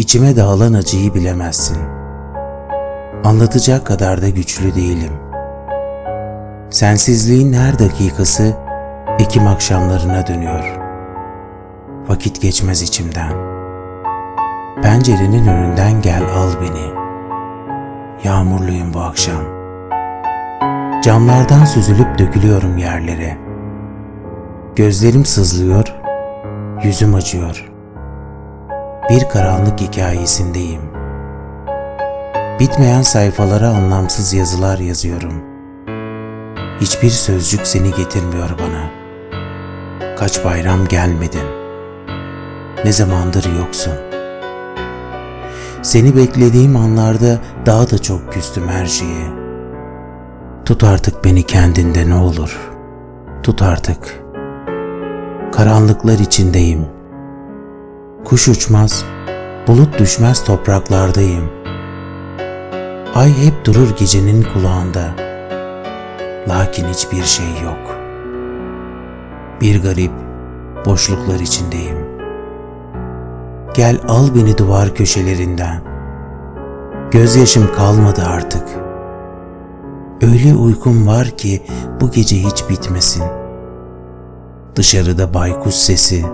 İçime dağılan acıyı bilemezsin. Anlatacak kadar da güçlü değilim. Sensizliğin her dakikası Ekim akşamlarına dönüyor. Vakit geçmez içimden. Pencerenin önünden gel al beni. Yağmurluyum bu akşam. Camlardan süzülüp dökülüyorum yerlere. Gözlerim sızlıyor, yüzüm acıyor. Bir karanlık hikayesindeyim. Bitmeyen sayfalara anlamsız yazılar yazıyorum. Hiçbir sözcük seni getirmiyor bana. Kaç bayram gelmedin. Ne zamandır yoksun. Seni beklediğim anlarda daha da çok küstüm her şeye. Tut artık beni kendinde ne olur. Tut artık. Karanlıklar içindeyim. Kuş uçmaz, bulut düşmez topraklardayım. Ay hep durur gecenin kulağında. Lakin hiçbir şey yok. Bir garip boşluklar içindeyim. Gel al beni duvar köşelerinden. Gözyaşım kalmadı artık. Öyle uykum var ki bu gece hiç bitmesin. Dışarıda baykuş sesi,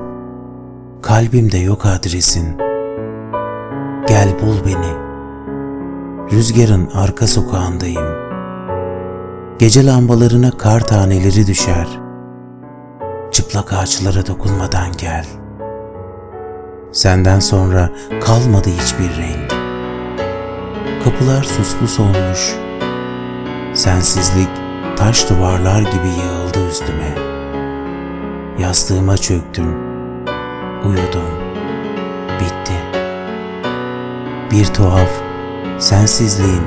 kalbimde yok adresin. Gel bul beni. Rüzgarın arka sokağındayım. Gece lambalarına kar taneleri düşer. Çıplak ağaçlara dokunmadan gel. Senden sonra kalmadı hiçbir renk. Kapılar suspus olmuş. Sensizlik taş duvarlar gibi yığıldı üstüme. Yastığıma çöktüm. Uyudum. Bitti. Bir tuhaf, sensizliğin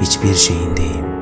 hiçbir şeyindeyim.